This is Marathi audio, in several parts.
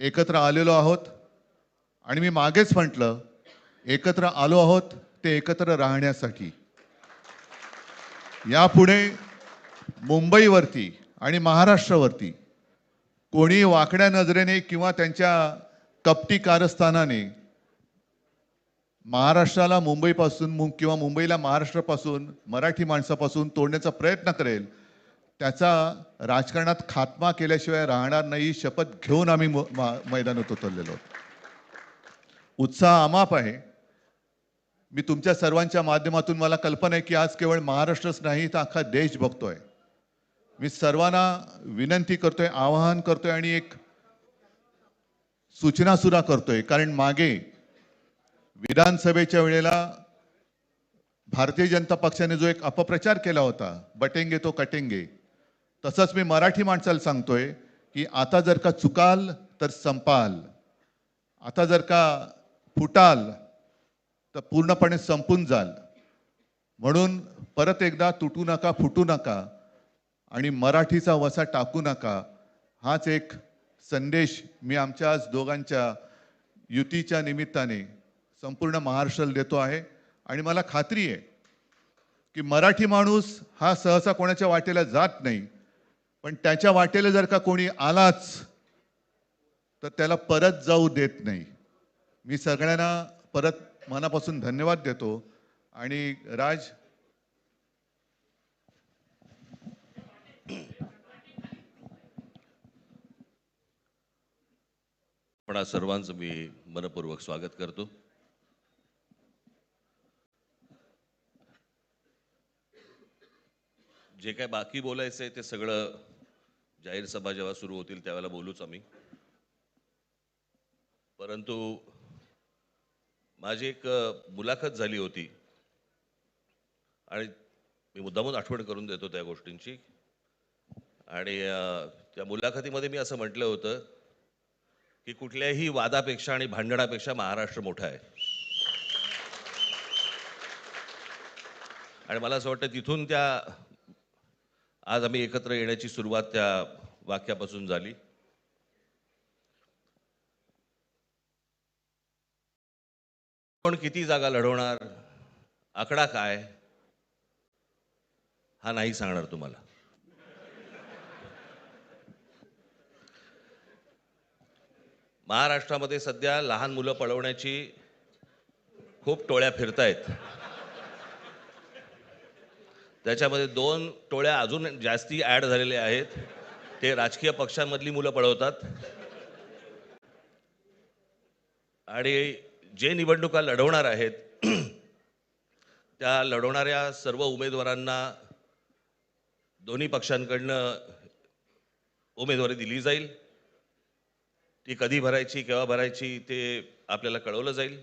एकत्र आलेलो आहोत. आणि मी मागेच म्हटलं एकत्र आलो आहोत ते एकत्र राहण्यासाठी. यापुढे मुंबईवरती आणि महाराष्ट्रावरती कोणी वाकड्या नजरेने किंवा त्यांच्या कपटी कारस्थानाने महाराष्ट्राला मुंबईपासून किंवा मुंबईला महाराष्ट्रापासून मराठी माणसापासून तोडण्याचा प्रयत्न करेल त्याचा राजकारणात खात्मा केल्याशिवाय राहणार नाही शपथ घेऊन आम्ही म- मैदानात उतरलेलो. उत्साह अमाप आहे. मी तुमच्या सर्वांच्या माध्यमातून मला कल्पना आहे की आज केवळ महाराष्ट्रच नाही तर अख्खा देश बघतोय. मी सर्वांना विनंती करतोय आवाहन करतोय आणि एक सूचना सुद्धा करतोय. कारण मागे विधानसभेच्या वेळेला भारतीय जनता पक्षाने जो एक अपप्रचार केला होता बटेंगे तो कटेंगे तसंच मी मराठी माणसाला सांगतोय की आता जर का चुकाल तर संपाल. आता जर का फुटाल तर पूर्णपणे संपून जाल. म्हणून परत एकदा तुटू नका फुटू नका आणि मराठीचा वसा टाकू नका. हाच एक संदेश मी आमच्या आज दोघांच्या युतीच्या निमित्ताने संपूर्ण महाराष्ट्राला देतो आहे. आणि मला खात्री आहे की मराठी माणूस हा सहसा कोणाच्या वाटेला जात नाही. पण त्याच्या वाटेला जर का कोणी आलाच तर त्याला परत जाऊ देत नाही. मी सगळ्यांना परत मनापासून धन्यवाद देतो. आणि राज? पण सर्वांचं मी मनपूर्वक स्वागत करतो. जे काय बाकी बोलायचं आहे ते सगळं जाहीर सभा जेव्हा सुरू होतील त्यावेळेला बोलूच आम्ही. परंतु माझी एक मुलाखत झाली होती. आणि मी मुद्दामून आठवण करून देतो त्या गोष्टींची. आणि त्या मुलाखतीमध्ये मी असं म्हटलं होतं की कुठल्याही वादापेक्षा आणि भांडणापेक्षा महाराष्ट्र मोठा आहे. आणि मला असं वाटतं तिथून त्या आज आम्ही एकत्र येण्याची सुरुवात त्या वाक्यापासून झाली. कोण किती जागा लढवणार? आकडा काय? हा नाही सांगणार तुम्हाला. महाराष्ट्रामध्ये सध्या लहान मुलं पळवण्याची खूप टोळ्या फिरतायत. त्याच्यामध्ये दोन टोळ्या अजून जास्ती ॲड झालेल्या आहेत. ते राजकीय पक्षांमधली मुलं पळवतात. आणि जे निवडणुका लढवणार आहेत त्या लढवणाऱ्या सर्व उमेदवारांना दोन्ही पक्षांकडनं उमेदवारी दिली जाईल. ती कधी भरायची केव्हा भरायची ते आपल्याला कळवलं जाईल.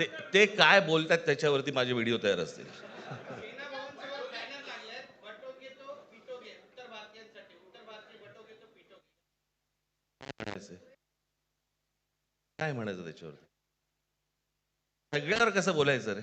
ते ते काय बोलतात त्याच्यावरती माझे व्हिडिओ तयार असतील. काय म्हणायचं त्याच्यावरती? सगळ्यावर कसं बोलायचं रे?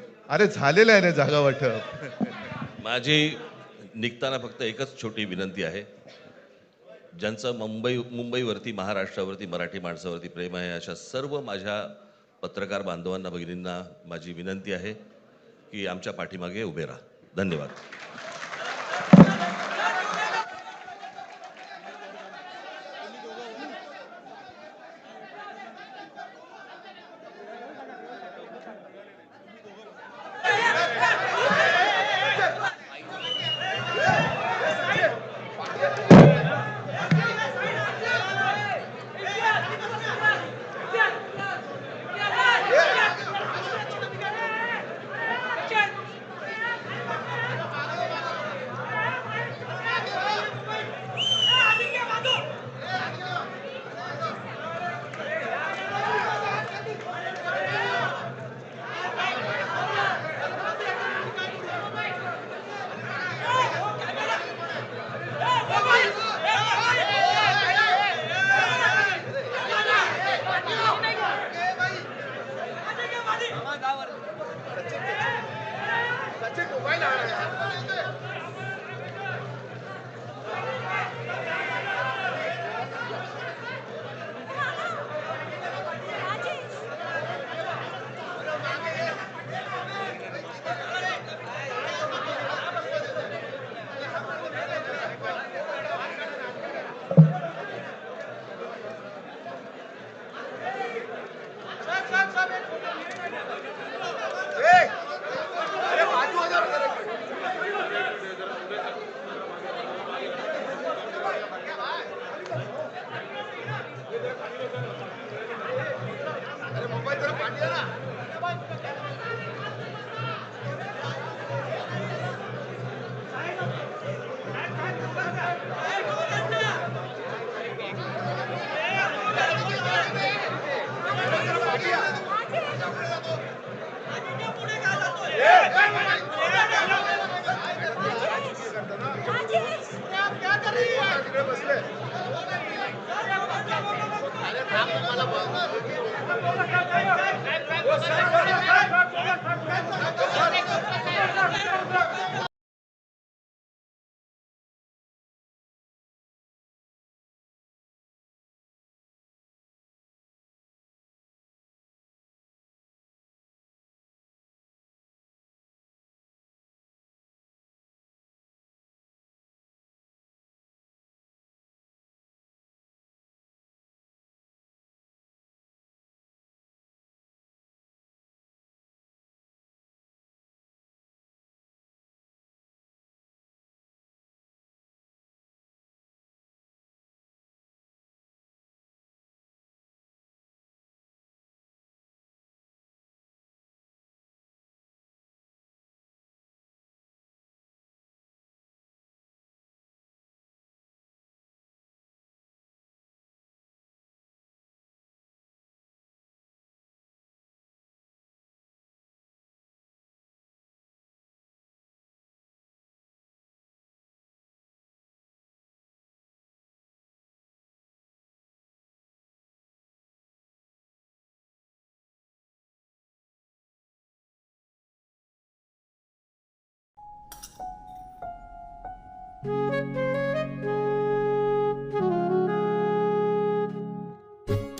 अरे झालेलं आहे ना जागा वाटप. माझी निघताना फक्त एकच छोटी विनंती आहे. ज्यांचं मुंबई मुंबईवरती महाराष्ट्रावरती मराठी माणसावरती प्रेम आहे अशा सर्व माझ्या पत्रकार बांधवांना भगिनींना माझी विनंती आहे की आमच्या पाठीमागे उभे राहा. धन्यवाद.